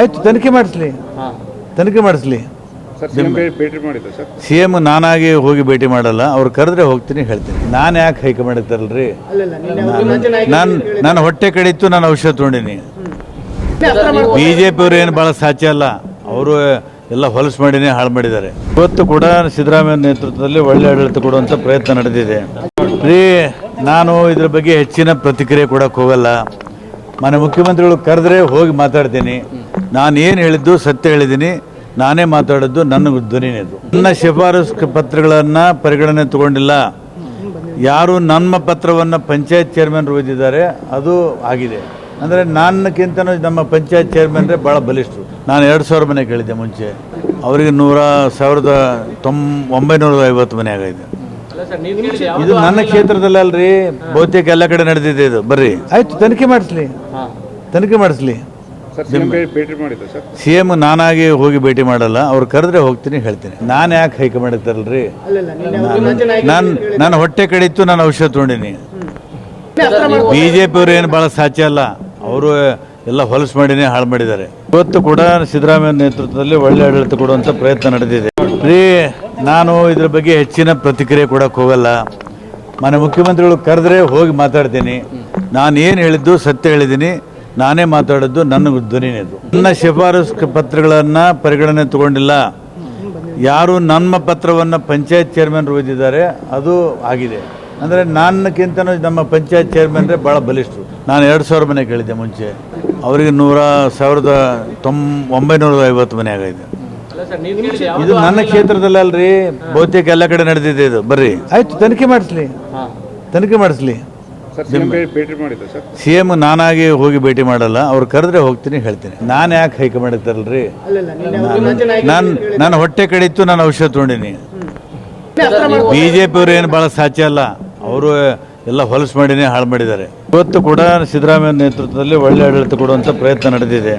ಆಯ್ತು ತನಿಖೆ ಮಾಡಿಸ್ಲಿ. ತನಿಖೆ ಮಾಡಿಸ್ಲಿ. ಸರ್ ಸಿಎಂ ಭೇಟಿ ಮಾಡಿದ್ದೆ ಸರ್? ಸಿ ಎಂ ನಾನಾಗಿ ಹೋಗಿ ಭೇಟಿ ಮಾಡಲ್ಲ ಅವ್ರು ಕರೆದ್ರೆ ಹೋಗ್ತೀನಿ ಹೇಳ್ತೀನಿ. ನಾನು ಯಾಕೆ ಹೈಕಮಾಂಡ್ ಇರ್ತಾರಲ್ರಿ ನಾನು ನನ್ನ ಹೊಟ್ಟೆ ಕಡಿತು ನಾನು ಔಷಧ ತೊಗೊಂಡಿನಿ. ಬಿ ಜೆ ಪಿಯವ್ರು ಏನು ಭಾಳ ಸಾಧ್ಯ ಅಲ್ಲ ಅವರು ಎಲ್ಲ ಹೊಲಸು ಮಾಡಿನೇ ಹಾಳು ಮಾಡಿದ್ದಾರೆ. ಇವತ್ತು ಕೂಡ ಸಿದ್ದರಾಮಯ್ಯ ನೇತೃತ್ವದಲ್ಲಿ ಒಳ್ಳೆ ಆಡಳಿತ ಕೊಡುವಂಥ ಪ್ರಯತ್ನ ನಡೆದಿದೆ. ರೀ ನಾನು ಇದ್ರ ಬಗ್ಗೆ ಹೆಚ್ಚಿನ ಪ್ರತಿಕ್ರಿಯೆ ಕೊಡಕ್ಕೆ ಹೋಗಲ್ಲ. ಮನೆ ಮುಖ್ಯಮಂತ್ರಿಗಳು ಕರೆದ್ರೆ ಹೋಗಿ ಮಾತಾಡ್ತೀನಿ. ನಾನು ಏನು ಹೇಳಿದ್ದು ಸತ್ಯ ಹೇಳಿದ್ದೀನಿ. ನಾನೇ ಮಾತಾಡಿದ್ದು ನನ್ನ ಧ್ವನಿನೇದು. ನನ್ನ ಶಿಫಾರಸು ಪತ್ರಗಳನ್ನು ಪರಿಗಣನೆ ತಗೊಂಡಿಲ್ಲ. ಯಾರು ನಮ್ಮ ಪತ್ರವನ್ನು ಪಂಚಾಯತ್ ಚೇರ್ಮನ್ ಓದಿದ್ದಾರೆ ಅದು ಆಗಿದೆ. ಅಂದರೆ ನನ್ನಕ್ಕಿಂತ ನಮ್ಮ ಪಂಚಾಯತ್ ಚೇರ್ಮನ್ರೆ ಭಾಳ ಬಲಿಷ್ಠರು. ನಾನು ಎರಡು ಸಾವಿರ ಮನೆ ಕೇಳಿದ್ದೆ ಮುಂಚೆ. ಅವರಿಗೆ ನೂರ ಸಾವಿರದ ತೊಂಬ ಒಂಬೈನೂರ ಐವತ್ತು ಮನೆ ಆಗೈತೆ ಇದು ನನ್ನ ಕ್ಷೇತ್ರದಲ್ಲಿ ಅಲ್ರಿ. ಬಹುತೇಕ ಎಲ್ಲ ಕಡೆ ನಡೆದಿದೆ ಇದು. ಬರ್ರಿ. ಆಯ್ತು ತನಿಖೆ ಮಾಡಿಸ್ಲಿ. ತನಿಖೆ ಮಾಡಿಸ್ಲಿ. ಭೇಟಿ ಮಾಡಿದ್ದೆ ಸರ್? ಸಿ ಎಂ ನಾನಾಗಿ ಹೋಗಿ ಭೇಟಿ ಮಾಡಲ್ಲ ಅವ್ರು ಕರೆದ್ರೆ ಹೋಗ್ತೀನಿ ಹೇಳ್ತೀನಿ. ನಾನು ಯಾಕೆ ಹೈಕಮಾಂಡ್ ಇರ್ತಾರಲ್ರಿ ನಾನು ನನ್ನ ಹೊಟ್ಟೆ ಕಡಿತು ನಾನು ಔಷಧ ತೊಗೊಂಡಿನಿ. ಬಿ ಜೆ ಪಿಯವ್ರು ಏನು ಭಾಳ ಸಾಧ್ಯ ಅಲ್ಲ ಅವರು ಎಲ್ಲ ಹೊಲಸು ಮಾಡಿನೇ ಹಾಳು ಮಾಡಿದ್ದಾರೆ. ಇವತ್ತು ಕೂಡ ಸಿದ್ದರಾಮಯ್ಯ ನೇತೃತ್ವದಲ್ಲಿ ಒಳ್ಳೆ ಆಡಳಿತ ಕೊಡುವಂಥ ಪ್ರಯತ್ನ ನಡೆದಿದೆ. ರೀ ನಾನು ಇದ್ರ ಬಗ್ಗೆ ಹೆಚ್ಚಿನ ಪ್ರತಿಕ್ರಿಯೆ ಕೊಡಕ್ಕೆ ಹೋಗಲ್ಲ. ಮನೆ ಮುಖ್ಯಮಂತ್ರಿಗಳು ಕರೆದ್ರೆ ಹೋಗಿ ಮಾತಾಡ್ತೀನಿ. ನಾನು ಏನು ಹೇಳಿದ್ದು ಸತ್ಯ ಹೇಳಿದ್ದೀನಿ. ನಾನೇ ಮಾತಾಡೋದು ನನ್ನ ಧ್ವನಿನೇದು. ನನ್ನ ಶಿಫಾರಸು ಪತ್ರಗಳನ್ನು ಪರಿಗಣನೆ ತಗೊಂಡಿಲ್ಲ. ಯಾರು ನಮ್ಮ ಪತ್ರವನ್ನು ಪಂಚಾಯತ್ ಚೇರ್ಮನ್ ಓದಿದ್ದಾರೆ ಅದು ಆಗಿದೆ. ಅಂದರೆ ನನ್ನಕ್ಕಿಂತ ನಮ್ಮ ಪಂಚಾಯತ್ ಚೇರ್ಮನ್ರೆ ಭಾಳ ಬಲಿಷ್ಠರು. ನಾನು ಎರಡು ಸಾವಿರ ಮನೆ ಕೇಳಿದ್ದೆ ಮುಂಚೆ. ಅವರಿಗೆ ನೂರ ಸಾವಿರದ ತೊಂಬ ಒಂಬೈನೂರ ಐವತ್ತು ಮನೆ ಆಗೈತೆ ಇದು ನನ್ನ ಕ್ಷೇತ್ರದಲ್ಲಲ್ರಿ ಬಹುತೇಕ ಎಲ್ಲ ಕಡೆ ನಡೆದಿದೆ ಇದು. ಬರ್ರಿ. ಆಯ್ತು ತನಿಖೆ ಮಾಡಿಸ್ಲಿ. ತನಿಖೆ ಮಾಡಿಸ್ಲಿ. ಭೇಟಿ ಮಾಡಿದ್ದೆ ಸರ್? ಸಿ ಎಂ ನಾನಾಗಿ ಹೋಗಿ ಭೇಟಿ ಮಾಡಲ್ಲ ಅವ್ರು ಕರೆದ್ರೆ ಹೋಗ್ತೀನಿ ಹೇಳ್ತೀನಿ. ನಾನು ಯಾಕೆ ಹೈಕಮಾಂಡ್ ಇರ್ತಾರಲ್ರಿ ನಾನು ನಾನು ಹೊಟ್ಟೆ ಕಡಿತು ನಾನು ಔಷಧ ತೊಗೊಂಡಿನಿ. ಬಿ ಜೆ ಪಿಯವ್ರು ಏನು ಭಾಳ ಸಾಧ್ಯ ಅಲ್ಲ ಅವರು ಎಲ್ಲ ಹೊಲಸು ಮಾಡಿನೇ ಹಾಳು ಮಾಡಿದ್ದಾರೆ. ಇವತ್ತು ಕೂಡ ಸಿದ್ದರಾಮಯ್ಯ ನೇತೃತ್ವದಲ್ಲಿ ಒಳ್ಳೆ ಆಡಳಿತ ಕೊಡುವಂಥ ಪ್ರಯತ್ನ ನಡೆದಿದೆ.